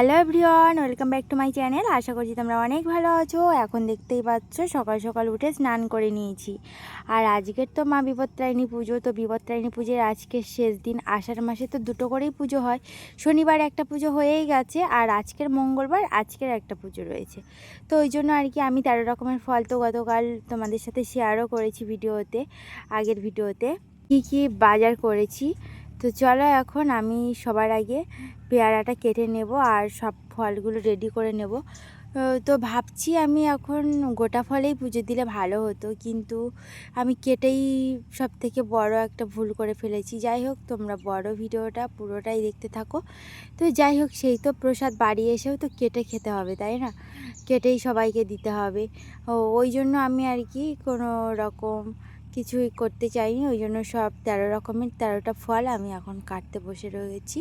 Hello everyone, welcome back to my channel. আশা করছি তোমরা অনেক ভালো আছো। এখন দেখতেই পাচ্ছ, সকাল সকাল উঠে স্নান করে নিয়েছি। আর আজকের তো মা বিপত্রায়ণী পুজো, তো বিপত্রায়ণী পুজোর আজকের শেষ দিন। আষাঢ় মাসে তো দুটো করেই পুজো হয়। শনিবার একটা পুজো হয়েই গেছে, আর আজকের মঙ্গলবার আজকের একটা পুজো রয়েছে। তো ওই জন্য আর কি আমি তেরো রকমের ফল তো গতকাল তোমাদের সাথে শেয়ারও করেছি ভিডিওতে, আগের ভিডিওতে। কী কী বাজার করেছি তো চলো এখন আমি সবার আগে পেয়ারাটা কেটে নেব আর সব ফলগুলো রেডি করে নেব। তো ভাবছি আমি এখন গোটা ফলেই পুজো দিলে ভালো হতো, কিন্তু আমি কেটেই সব থেকে বড় একটা ভুল করে ফেলেছি। যাই হোক, তোমরা বড় ভিডিওটা পুরোটাই দেখতে থাকো। তো যাই হোক, সেই তো প্রসাদ বাড়ি এসেও তো কেটে খেতে হবে, তাই না? কেটেই সবাইকে দিতে হবে। ওই জন্য আমি আর কি কোনো রকম কিছুই করতে চাইনি, ওই জন্য সব তেরো রকমের তেরোটা ফল আমি এখন কাটতে বসে রয়েছি।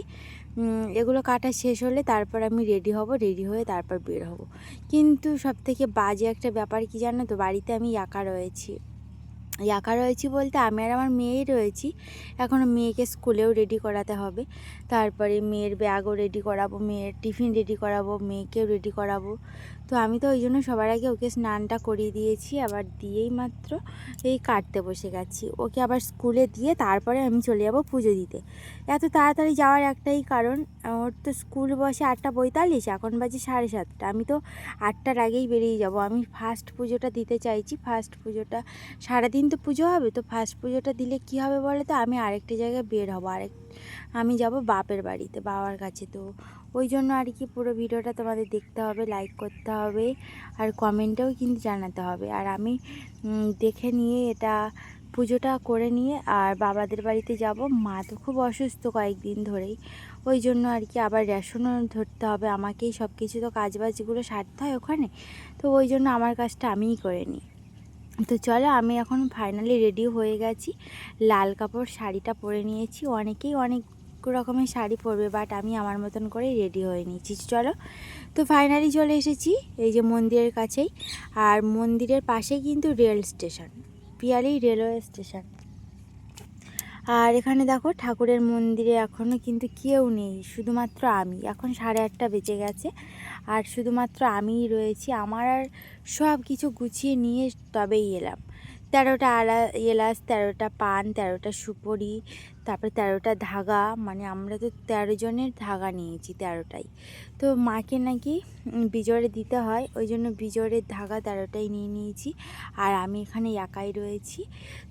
এগুলো কাটা শেষ হলে তারপর আমি রেডি হব, রেডি হয়ে তারপর বের হব। কিন্তু সব থেকে বাজে একটা ব্যাপার কি জানো তো, বাড়িতে আমি একা রয়েছি। একা রয়েছি বলতে আমি আর আমার মেয়েই রয়েছি। এখনও মেয়েকে স্কুলেও রেডি করাতে হবে। তারপরে মেয়ের ব্যাগও রেডি করাবো, মেয়ের টিফিন রেডি করাবো, মেয়েকেও রেডি করাবো। তো আমি তো ওই জন্য সবার আগে ওকে স্নানটা করিয়ে দিয়েছি, আবার দিয়েই মাত্র এই কাটতে বসে গেছি। ওকে আবার স্কুলে দিয়ে তারপরে আমি চলে যাব পুজো দিতে। এত তাড়াতাড়ি যাওয়ার একটাই কারণ, ওর তো স্কুল বসে আটটা পঁয়তাল্লিশ, এখন বাজে সাড়ে সাতটা। আমি তো আটটার আগেই বেরিয়ে যাব। আমি ফার্স্ট পুজোটা দিতে চাইছি। ফার্স্ট পুজোটা সারাদিন তো পুজো হবে, তো ফার্স্ট পুজোটা দিলে কি হবে বলে তো আমি আরেকটা জায়গায় বের হব, আরেক, আমি যাব বাপের বাড়িতে, বাবার কাছে। তো ওই জন্য আর কি পুরো ভিডিওটা তোমাদের দেখতে হবে লাইক করতে হবে, আর কমেন্টেও কিন্তু জানাতে হবে। আর আমি দেখে নিয়ে এটা পুজোটা করে নিয়ে আর বাবাদের বাড়িতে যাব। মা তো খুব অসুস্থ কয়েকদিন ধরেই, ওই জন্য আর কি আবার রেশনও ধরতে হবে। আমাকেই সব কিছু তো কাজবাজগুলো সারতে হয় ওখানে, তো ওই জন্য আমার কাজটা আমিই করে নিই। তো চলো আমি এখন ফাইনালি রেডি হয়ে গেছি। লাল কাপড় শাড়িটা পরে নিয়েছি। অনেকেই অনেক রকমের শাড়ি পরবে বাট আমি আমার মতন করেই রেডি হয়ে নিয়েছি। চলো, তো ফাইনালি চলে এসেছি এই যে মন্দিরের কাছেই। আর মন্দিরের পাশে কিন্তু rail station Piyali railway station আর এখানে দেখো ঠাকুরের মন্দিরে এখনও কিন্তু কেউ নেই, শুধুমাত্র আমি। এখন সাড়ে আটটা বেজে গেছে আর শুধুমাত্র আমিই রয়েছি। আমার আর সব কিছু গুছিয়ে নিয়ে তবেই এলাম। তেরোটা আলা, এলাচ, তেরোটা পান, তেরোটা সুপরি, তারপরে তেরোটা ধাগা মানে আমরা তো তেরো জনের ধাগা নিয়েছি তেরোটাই। তো মাকে নাকি বিজোড়ে দিতে হয়, ওই জন্য বিজোড়ের ধাগা তেরোটাই নিয়ে নিয়েছি, আর আমি এখানে একাই রয়েছি।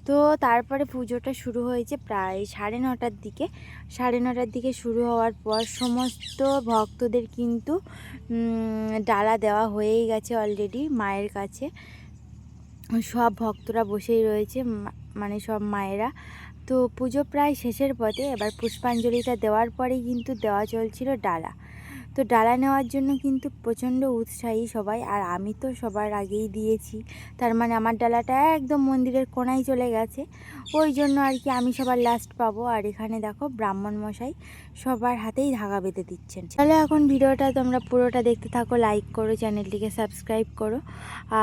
তো তারপরে পুজোটা শুরু হয়েছে প্রায় সাড়ে নটার দিকে। সাড়ে নটার দিকে শুরু হওয়ার পর সমস্ত ভক্তদের কিন্তু ডালা দেওয়া হয়েই গেছে অলরেডি মায়ের কাছে। সব ভক্তরা বসেই রয়েছে মানে সব মায়েরা। তো পুজো প্রায় শেষের পথে এবার পুষ্পাঞ্জলিটা দেওয়ার পরেই কিন্তু দেওয়া চলছিল ডালা। তো ডালা নেওয়ার জন্য কিন্তু প্রচণ্ড উৎসাহী সবাই, আর আমি তো সবার আগেই দিয়েছি। তার মানে আমার ডালাটা একদম মন্দিরের কোনায় চলে গেছে। ওই জন্য আর কি আমি সবার লাস্ট পাবো। আর এখানে দেখো ব্রাহ্মণ মশাই সবার হাতেই ধাগা বেঁধে দিচ্ছেন। তাহলে এখন ভিডিওটা তোমরা পুরোটা দেখতে থাকো লাইক করো চ্যানেলটিকে সাবস্ক্রাইব করো।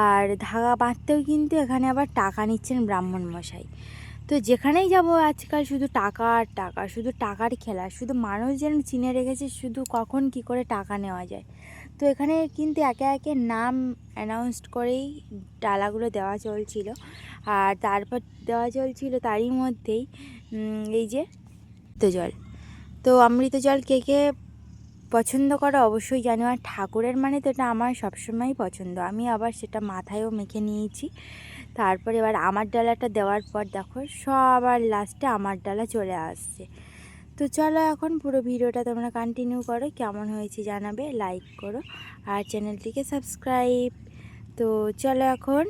আর ধাগা বাঁধতেও কিন্তু এখানে আবার টাকা নিচ্ছেন ব্রাহ্মণ মশাই। তো যেখানেই যাব আজকাল শুধু টাকা আর টাকা, শুধু টাকার খেলা। শুধু মানুষ যেন চিনে রেখেছে শুধু কখন কি করে টাকা নেওয়া যায়। তো এখানে কিন্তু একে একে নাম অ্যানাউন্সড করেই ডালাগুলো দেওয়া চলছিল। আর তারপর দেওয়া চলছিল তারই মধ্যেই এই যে অমৃত জল। তো অমৃত জল কে কে পছন্দ করো অবশ্যই জানো। আর ঠাকুরের মানে তো এটা আমার সবসময়ই পছন্দ। আমি আবার সেটা মাথায়ও মেখে নিয়েছি। তারপর এবার আমার ডালাটা দেওয়ার পর দেখো, সবার লাস্টে আমার ডালা চলে আসছে। তো চলো এখন পুরো ভিডিওটা তোমরা কন্টিনিউ করো, কেমন হয়েছে জানাবে লাইক করো। আর চ্যানেলটিকে সাবস্ক্রাইব তো চলো এখন